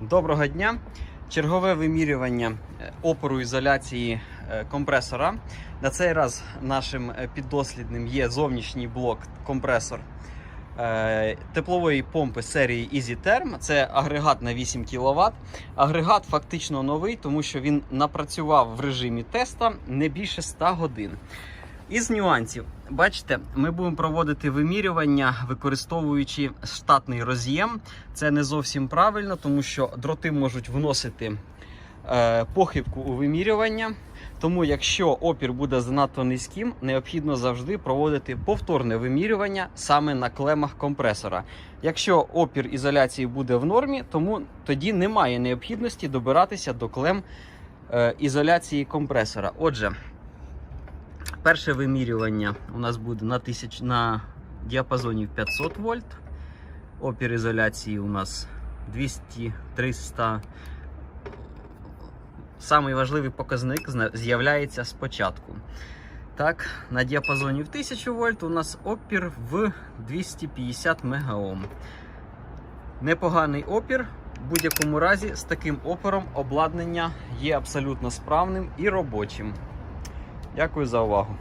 Доброго дня! Чергове вимірювання е, опору ізоляції е, компресора. На цей раз нашим е, піддослідним є зовнішній блок компресор теплової помпи серії EasyTherm. Це агрегат на 8 кВт. Агрегат фактично новий, тому що він напрацював в режимі теста не більше 100 годин. Із нюансів, бачите, ми будемо проводити вимірювання, використовуючи штатний роз'єм. Це не зовсім правильно, тому що дроти можуть вносити е, похибку у вимірювання. Тому, якщо опір буде занадто низьким, необхідно завжди проводити повторне вимірювання саме на клемах компресора. Якщо опір ізоляції буде в нормі, тому тоді немає необхідності добиратися до клем е, ізоляції компресора. Отже, перше вимірювання у нас буде на, тисяч, на діапазоні 500 вольт. Опір ізоляції у нас 200-300. Самий важливий показник з'являється спочатку. Так, на діапазоні в 1000 вольт у нас опір в 250 мегаом. Непоганий опір. В будь-якому разі з таким опором обладнання є абсолютно справним і робочим. Дякую за увагу.